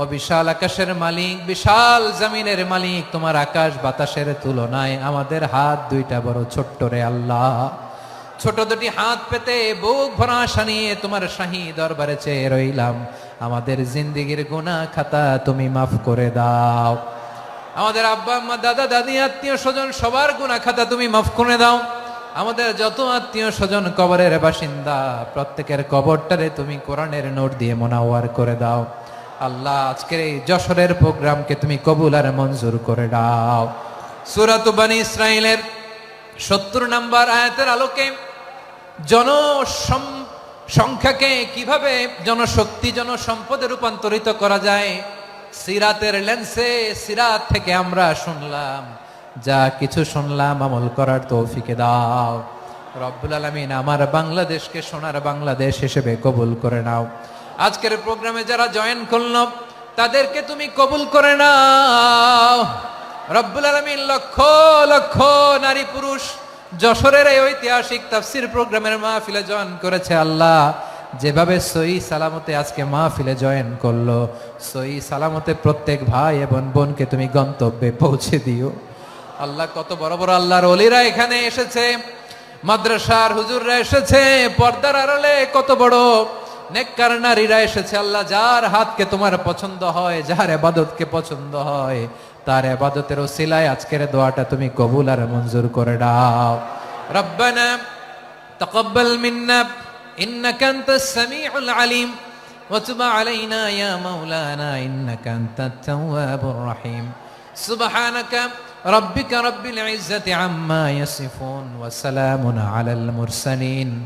ও বিশাল আকাশের মালিক, বিশাল জমিনের মালিক, তোমার আকাশ বাতাসের তুলনায় আমাদের হাত দুইটা বড় ছোট্ট রে আল্লাহ। ছোট দুটি হাত পেতে বুক ভরা আশা নিয়ে তোমার শাহী দরবারে চেয়ে রইলাম। আমাদের জিন্দিগির গুনাহ খাতা তুমি মাফ করে দাও। আমাদের আব্বা, আম্মা, দাদা, দাদি, আত্মীয় স্বজন, সবার গুনাহ খাতা তুমি মাফ করে দাও। আমাদের যত আত্মীয় স্বজন কবরের বাসিন্দা, প্রত্যেকের কবরটারে তুমি কোরআনের নোট দিয়ে মোনাওয়ার করে দাও। আল্লাহ, আজকের এই যশোরের প্রোগ্রামকে তুমি কবুল আর মঞ্জুর করে দাও। সুরাত বানী ইসরায়েলের সত্তর নাম্বার আয়াতের আলোকে জন সংখ্যাকে কীভাবে জনশক্তি, জনসম্পদে রূপান্তরিত করা যায়, সিরাতের লেন্সে সিরাত থেকে আমরা শুনলাম। যা কিছু শুনলাম, আমল করার তৌফিকে দাও। রব্বুল আলমিন আমার বাংলাদেশকে, সোনার বাংলাদেশ হিসেবে কবুল করে নাও। আজকের প্রোগ্রামে যারা জয়েন করল, তাদেরকে তুমি কবুল করে নাও। রব্বুল আলমিন লক্ষ লক্ষ নারী পুরুষ যশোরের এই ঐতিহাসিক তাফসির প্রোগ্রামের মাহফিলে জয়েন করেছে আল্লাহ। যেভাবে সই সালামতে আজকে মাহফিলে জয়েন করল সই সালামতে প্রত্যেক ভাই এবং বোনকে তুমি গন্তব্যে পৌঁছে দিও। আল্লাহ কত বড় বড় আল্লাহর অলিরা এখানে এসেছে, মাদ্রাসার হুজুররা এসেছে, পর্দার আড়ালে কত বড় নেককার নারীরা এসেছে আল্লাহ যার হাতকে তোমার পছন্দ হয় যার এবাদতকে পছন্দ হয় তার এবাদতের ওসিলায় আজকের দোয়াটা তুমি কবুল আর মঞ্জুর করে দাও রব্বানা تقبل منا إنك أنت السميع العليم وتب علينا يا مولانا إنك أنت التواب الرحيم سبحانك ربك رب العزة عما يصفون وسلام على المرسلين